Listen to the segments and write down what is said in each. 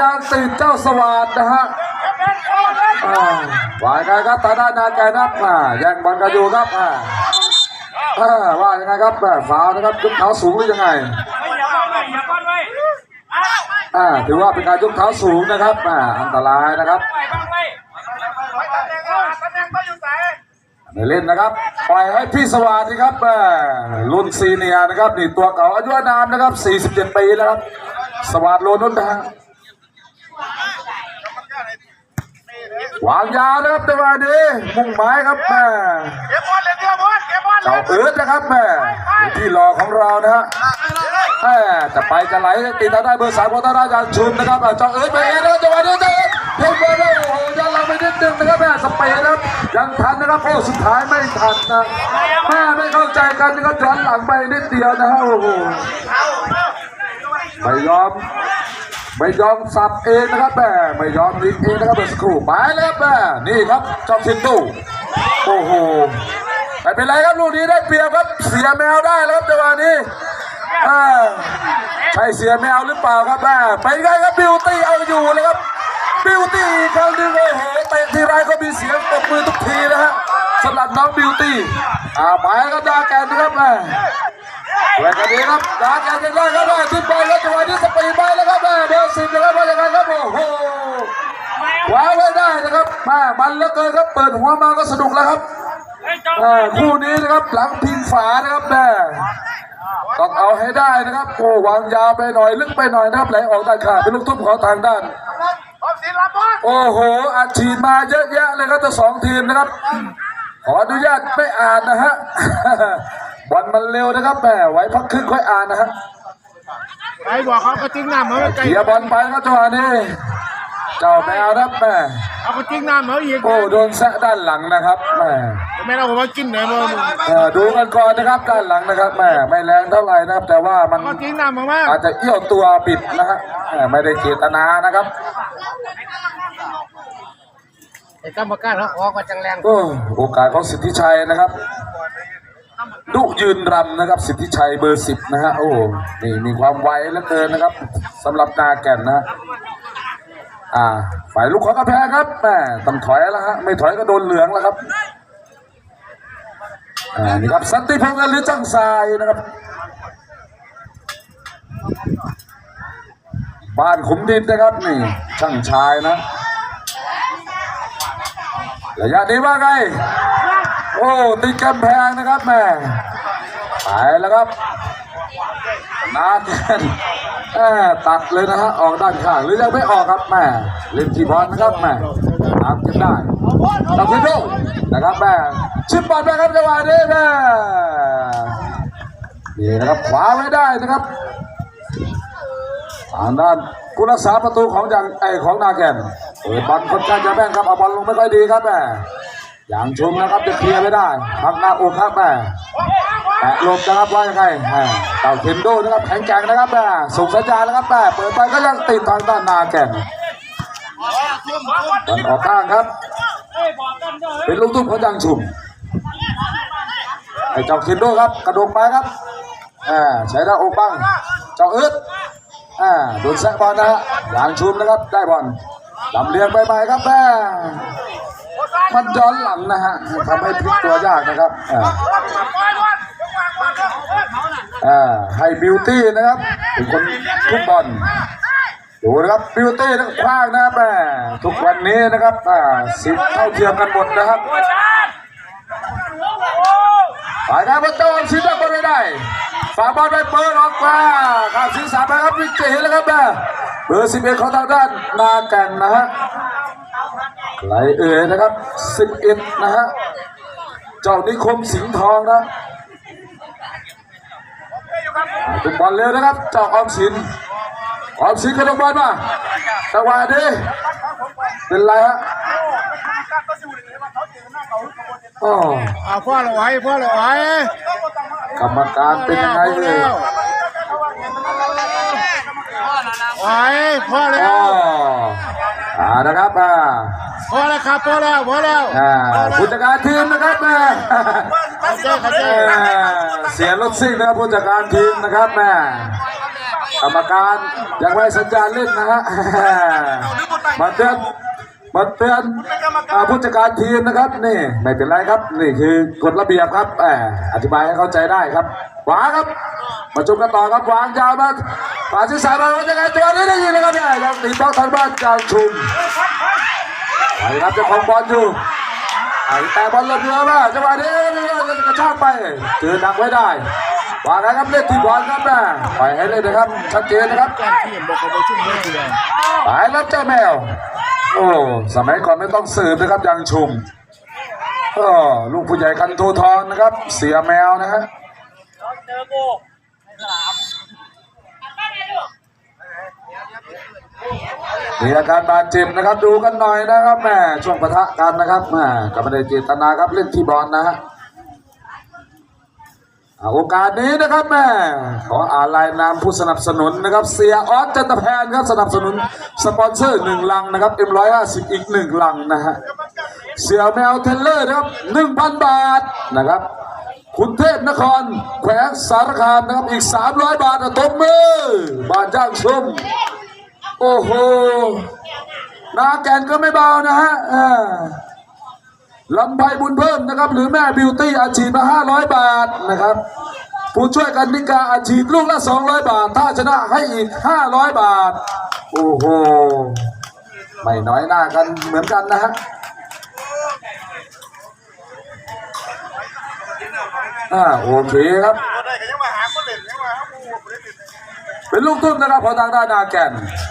ยังติดเจ้าสวัสดนะฮะอ่าวายกันครับตาด้านนาแกนับอ่าแย่งบอลกันอยู่ครับว่ายังไงครับแบบฟาวนะครับยกเท้าสูงหรือยังไงถือว่าเป็นการยกเท้าสูงนะครับอันตรายนะครับไม่เล่นนะครับปล่อยให้พี่สวัสดีครับรุ่นซีเนียนะครับนี่ตัวเก่าอายุอานามนะครับ 47 ปีแล้วครับสวัสดิ์โลนุ่นนะฮ วางยาวนะครับจังหวะนี้มุ่งไม้ครับแม่เก็บบอลเลยเดียวบอลเก็บบอลเลเจ้ายเอิร์ธนะครับแม่ที่รอของเรานะฮะแม่จะไปจะไหลตีทางได้เบอร์สามของทางด้านยางชุนนะครับอะเจ้าเอิร์ธไปเองนะครับจังหวะนี้เจ้าเอิร์ธเพ่งบอลแล้วโอ้โหยันหลังไปนิดนึงนะครับแม่สเปนนะครับยังทันนะครับโอ้สุดท้ายไม่ทันนะแม่ไม่เข้าใจกันนะครับย้อนหลังไปนิดเดียวนะฮะโอ้โห ไม่ยอม ไม่ยอมสับเองนะครับแม่ไม่ยอมริงเองนะครับเบอร์สกครูไปแล้วครับแม่นี่ครับจอมทินตู้โอ้โหไม่เป็นไรครับลูกนี้ได้เปรียบครับเสียแมวได้แล้วครับจังหวะนี้ใช่เสียแมวหรือเปล่าครับแม่ไปไงครับบิวตี้เอาอยู่เลยครับบิวตี้ครั้งหนึงโอ้โหเตะทีไรก็มีเสียงตบมือทุกทีนะฮะสำหรับน้องบิวตี้อ่าไปครับดาแกนนะครับแม่ แหวกกันดีครับดาแกนยังได้ครับแม่ทิ้งบอลแล้วจังหวะนี้สปีดไปแล้วครับแม่เบอร์สิบนะครับว่ายังไงครับโอ้โหว้าไว้ได้นะครับแม่มันเหลือเกินครับเปิดหัวมาก็สนุกแล้วครับคู่นี้นะครับหลังพิงฝานะครับแม่ต้องเอาให้ได้นะครับโอ้วางยาวไปหน่อยลึกไปหน่อยนะครับไหลออกด้านข้างเป็นลูกทุ่มของทางด้านโอ้โหอัดฉีดมาเยอะแยะเลยครับทั้งสองทีมนะครับ ขออนุญาตไม่อ่านนะฮะ บอลมันเร็วนะครับแม่ไว้พักครึ่งค่อยอ่านนะฮะไอ้บอกเขาก็จิ้งน้ำเขาไกลเสียบอลไปครับจังหวะนี้เจ้าแมวนะครับแม่เอาก็จิ้งน้ำเขาอีกโอ้โดนแซะด้านหลังนะครับแม่ไม่เราบอกว่ากินไหนบ่มึงเอ่อดูกันก่อนนะครับด้านหลังนะครับแม่ไม่แรงเท่าไหร่นะครับ แต่ว่ามันก็จิ้งน้ำมามากอาจจะเอี้ยวตัวปิดนะฮะแม่ไม่ได้เจตนานะครับไอ้กรรมการเขาออกก็จังแรงโอ้โอกาสของสิทธิชัยนะครับ ดุยืนรำนะครับ สิทธิชัยเบอร์สิบนะฮะโอ้นี่มีความไวเหลือเกินนะครับสำหรับนาแก่นนะอ่า ฝ่ายลูกขอกระแพงครับแม่ต้องถอยแล้วฮะไม่ถอยก็โดนเหลืองแล้วครับอ่านี่ครับสันติพงษ์หรือจังทรายนะครับ บ้านขุมดินนะครับนี่ช่างชายนะระยะนี้ว่าไง โอ้ติดกำแพงนะครับแม่ไปแล้วครับนาแกนแม่ตัดเลยนะฮะออกด้านข้างหรือยังไม่ออกครับแม่เล่นทีบอลนะครับแม่ตามกันได้ตามกันดูนะครับแม่ชิปบอลไปครับจังหวะนี้แม่นี่นะครับขวาไว้ได้นะครับทางด้านผู้รักษาประตูของอย่างไอของนาแกนเปิดบอลคนข้างจะแม่งครับเอาบอลลงไม่ค่อยดีครับแม่ อย่างชุมนะครับจะเคลียร์ไม่ได้พักหน้าอกครับแม่แตะลมนะครับว่ายังไงเต่าเทนโดนะครับแข็งแกร่งนะครับแม่ส่งสัญญาณแล้วครับแม่เปิดไปก็ยังติดทางด้านนาแกนบอลออกข้างครับ เป็นลูกทุ่งของยางชุมไอ้เจ้าเทนโดครับกระโดดไปครับอ่าใช้หน้าอกบ้างเจ้าอิร์ธอ่าโดนแซะบอลนะฮะยางชุมนะครับได้บอลลำเลียงไปใหม่ครับแม่ มันย้อนหลังนะฮะทำให้พลิกตัวยากนะครับอ่าให้บิวตี้นะครับเป็นคนทุบบอลดูนะครับบิวตี้ทั้งคว้างนะครับแม่ทุกวันนี้นะครับอ่าสิทธิ์เท่าเทียมกันหมดนะครับฝ่ายการประตูชิดบอลไม่ได้ฝาบอลไปเปิดออกมาข้ามศีรษะไปครับวิกเกตเห็นแล้วครับแม่เบอร์สิบเอ็ดของทางด้านนาแก่นนะฮะ ไหลเอ่ยนะครับสิบเอ็ดนะฮะเจ้านิคมสิงห์ทองนะตุกบอลเร็วนะครับเจ้าออมสินออมสินกระโดดบอลมาจังหวะนี้เป็นไรฮะโอ้อ่าพ่อเราไว้พ่อเราไว้กรรมการเป็นยังไงเลยไว้พ่อแล้อ๋อวอ่านะครับอ่า พ่อแล้วครับพ่อแล้วพ่อแล้วอ่าผู้จัดการทีมนะครับแม่เขาเจอเขาเจอเอ่อเสียรถซิ่งนะครับผู้จัดการทีมนะครับแม่กรรมการยังไม่สัญญาณเล่นนะฮะมาเตือนมาเตือนอ่าผู้จัดการทีมนะครับนี่ไม่เป็นไรครับนี่คือกฎระเบียบครับแหมอธิบายให้เข้าใจได้ครับขวาครับ มาจุ่มกันต่อครับวางยาวมาป่าดศีรษะมาว่าจะไงตัวนี้ได้ยินนะครับเนี่ยยังตีต้องทางบ้านจางชุม ไปครับเจ้าของบอลอยู่แต่บอลลงเรือมาจังหวะนี้กระชากไปเจอดักไว้ได้วางไงครับเล่นที่บอลครับนะไปให้เล่นนะครับชัดเจนนะครับการที่บอกเขาบอกชุ่มเมื่อเดือไปแล้วเจ้าแมว โอ้สมัยก่อนไม่ต้องสืบนะครับยังชุมก็ลูกผู้ใหญ่คันโททอนนะครับ เสียแมวนะฮะ เจอกู มีอาการบาดเจ็บนะครับดูกันหน่อยนะครับแม่ช่วงปะทะกันนะครับแม่ก็ไม่ได้เจตนาครับเล่นที่บอลนะฮะอ่าโอกาสนี้นะครับแม่ขออานรายนามผู้สนับสนุนนะครับเสียออสจันตแพนครับสนับสนุนสปอนเซอร์หนึ่งลังนะครับ M150 อีกหนึ่งลังนะฮะเสียแมวเทเลอร์นะครับหนึ่งพันบาทนะครับ คุณเทพนครแขวงสารคามนะครับอีกสามร้อยบาทอะตบมือบานจ้างชม โอ้โหนาแกนก็ไม่เบานะฮะอ่าลำไพบุญเพิ่มนะครับ หรือแม่บิวตี้อาชีพมาห้าร้อยบาทนะครับ ผู้ช่วยกันนิกาอาชีพลูกละสองร้อยบาท ถ้าชนะให้อีกห้าร้อยบาท โอ้โห ไม่น้อยหน้ากันเหมือนกันนะฮะอ่าโอเคครับ เป็นลูกทุ่มนะครับของทางด้านนาแก่นอ่า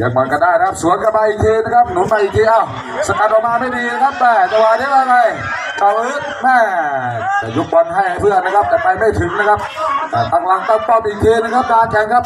ยังบอลก็ได้นะครับ สวนกันไปอีกทีนะครับ หนุนไปอีกทีเอ้าสกัดออกมาไม่ดีนะครับแต่จังหวะนี้ว่าไงเกาอึดแม่จะยุบบอลให้เพื่อนนะครับ แต่ไปไม่ถึงนะครับแต่ตั้งหลังตั้งป้อมอีกทีนะครับตาแข่งครับ